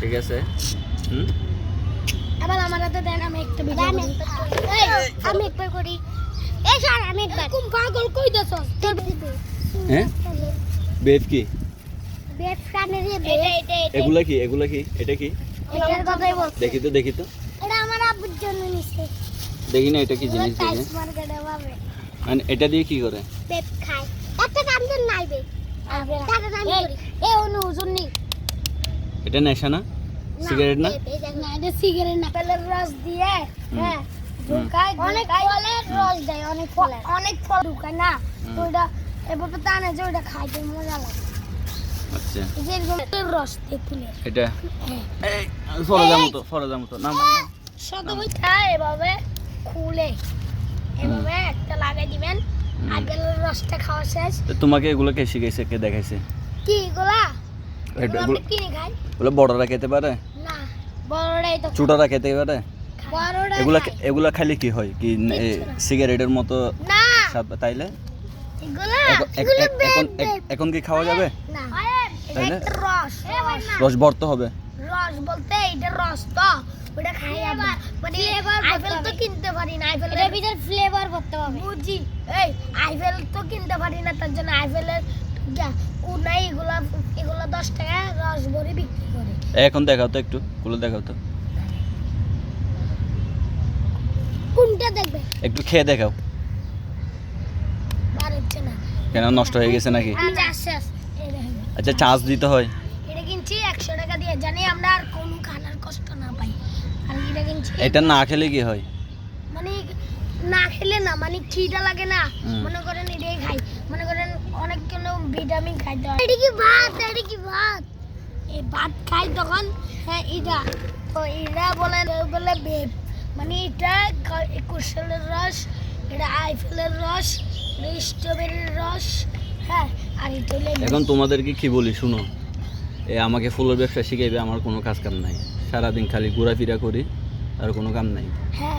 ঠিক আছে। হুম? আবার আমার হাতে দেন আমি একটা ভিডিও করি। আমি একবার করি। এই স্যার আমি একবার। কোন পাগল কই দছ হ্যাঁ? বেব কি? বেড কানের রে এটা এটা এটা। এগুলা কি এগুলা কি? এটা কি? এটার কথাই বল দেখি তো দেখি তো। এটা আমার আব্বুর জন্য নিছে। দেখি না এটা কি জিনিস দেখি মানে এটা দিয়ে কি করে? বেড খায়। একটা কাম নাইবে টাকা দাম করি। এ অনু ওজন নি। এটা নেশা না? সিগারেট না? এটা সিগারেট না। পেলের রস দিয়ে হ্যাঁ। ঢুকায় অনেক ফলের রস দেয় অনেক ফল অনেক ফল ঢুকায় না। হুম। তো ওটা এভাবে টানে যে ওটা খাইতে মজা লাগে। আচ্ছা। যেরকম রস দিয়ে এটা? হ্যাঁ। এই ফরজা মতো ফরজা মতো। না না, না। এভাবে খুলে। এভাবে একটা লাগাই দিবেন। আপেলের রসটা খাওয়া শেষ। তো তোমাকে এগুলো কে শিখাইছে কে দেখাইছে? কি এগুলা? এগুলো বড়রা খেতে পারে? না বড়রাই তো ছোটরা খেতে পারে? বড়রা এগুলা এগুলা খাইলে কি হয়? কি সিগারেটের মতো? তাইলে? এখন- কি খাওয়া যাবে? তাইলে? রস। ভরতে হবে। রস বলতে এটা রস তো। ওটা খাই আমরা। মানে আইফেল তো কিনতে পারি না। আইফেল এর ভিতর ফ্লেভার করতে হবে। বুঝি। এই আইফেল তো কিনতে পারি না তার জন্য আইফেলের এখন দেখাও তো একটু খুলে দেখাও তো। কোনটা দেখবে? একটু খেয়ে দেখাও। কেন নষ্ট হয়ে গেছে নাকি? আচ্ছা আচ্ছা দেখেন। আচ্ছা চার্জ দিতে হয়। এটা কিনছি একশো টাকা দিয়ে। জানি আমরা আর কোনো খানার কষ্ট না পাই। আর এটা কিনছি এটা না খেলে কি হয়? না খেলে না মানে খিদা লাগে না। মনে করেন এটাই খাই। মনে করেন অনেক কেন ভিটামিন খাইতে হয়। এটা কি ভাত? এটা কি ভাত? এই ভাত খাই তখন হ্যাঁ এটা। তো এটা বলে বলে বেব মানে এটা কুশলের রস এটা আইফেলের রস এটা স্ট্রবেরির রস হ্যাঁ আর এটা এখন তোমাদেরকে কি বলি শুনো। এ আমাকে ফুলের ব্যবসা শিখাইবে আমার কোনো কাজ কাম নাই। সারাদিন খালি ঘোরাফেরা করি আর কোনো কাম নাই। হ্যাঁ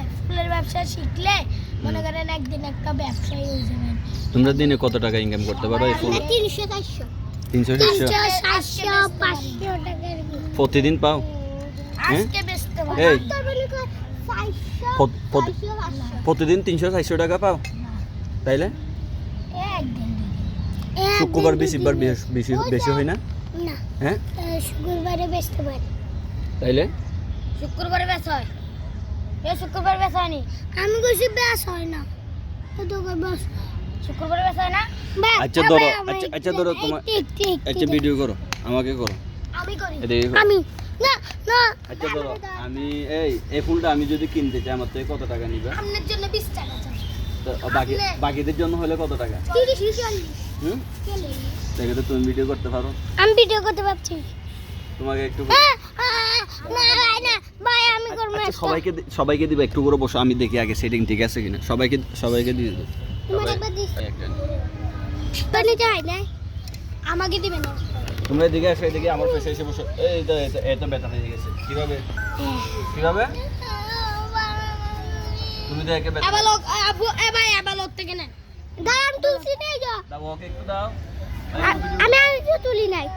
ব্যবসা শিখলে মনে করেন একদিন একটা ব্যবসায়ী হয়ে যাবেন। তোমরা দিনে কত টাকা ইনকাম করতে পারো এই ফুল তিনশো চারশো। তিনশো চারশো? পাঁচশো টাকার প্রতিদিন পাও? হ্যাঁ? প্রতিদিন তিনশো চারশো টাকা পাও? তাইলে? শুক্রবার বেশিবার বেশ- বেশি বেশি হয় না? না। হ্যাঁ? শুক্রবারে বেচতে পারি তাইলে? শুক্রবারে বেচ হয়। এ শুক্রবার বেচ হয়নি? আমি কইছি বেচ হয় না। তো কই শুক্রবারে বেচ হয় না? আচ্ছা, ধরো, আচ্ছা, আচ্ছা, ধরো, তোমার- ঠিক ঠিক আচ্ছা ভিডিও করো আমাকে করো। আমি করি। আমি। না না। আচ্ছা ধরো আমি এই এই ফুলটা আমি যদি কিনতে চাই আমার থেকে কত টাকা নিবে? আপনার জন্য বিশ টাকা তো বাকি বাকিদের জন্য হলে কত টাকা? তিরিশ চল্লিশ। হুম? দেখে তো তুমি ভিডিও করতে পারো। আমি ভিডিও করতে পারছি। তোমাকে একটু সবাইকে সবাইকে দিবে একটু করে বসো আমি দেখি আগে সেটিং ঠিক আছে কিনা। সবাইকে সবাইকে দিয়ে দেবো আমাকে দিবে না। তোমরা এদিকে আসো এদিকে আমার পাশে এসে বসো। এই তো এই ব্যথা হয়ে গেছে। কীভাবে? কীভাবে? তুমি তো একে ব্যথা এবার লোক আবু এ ভাই এবার লোক থেকে না। দাঁড়ান নেই যা দাও ওকে একটু দাও। আমি কিছু তুলি নাই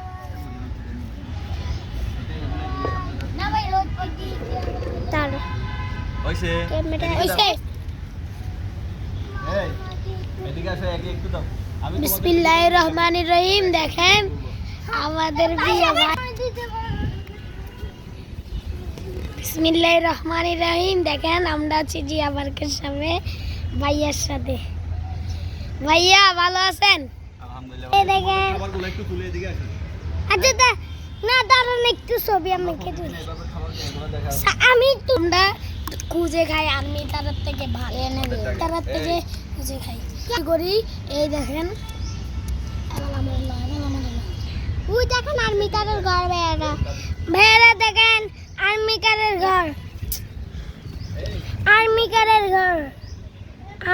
না ভাই লোক তার হইছে। ক্যামেরা এদিকে দাও। ওইসে এই, এদিকে আসো একে একটু দাও। আমি বিসমিল্লাহির রহমানির রহিম দেখেন আমাদের বিয়ে ভাই। বিসমিল্লাহির রহমানির রহিম দেখেন আমরা আছি জিয়া পার্কের সামনে ভাইয়ার সাথে। ভাইয়া ভালো আছেন? দেখেন। খাবারগুলো একটু তুলে এদিকে আচ্ছা না দাঁড়ান একটু ছবি আমাকে তুলি। আমি তোমরা খুঁজে খাই আমি তার থেকে ভালো এনে দিই। তার থেকে খুঁজে খাই। কি করি? এই দেখেন। ওই দেখেন আর্মি কারের ঘর ভাইয়ারা। ভাইয়ারা দেখেন আর্মি কারের ঘর। আর্মি কারের ঘর।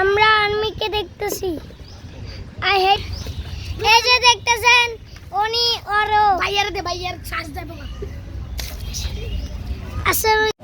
আমরা আর্মিকে দেখতেছি। আই হেট এই যে দেখতেছেন উনি ওরও ভাইয়ার দে ভাইয়ার শ্বাস দেবো আসসালামু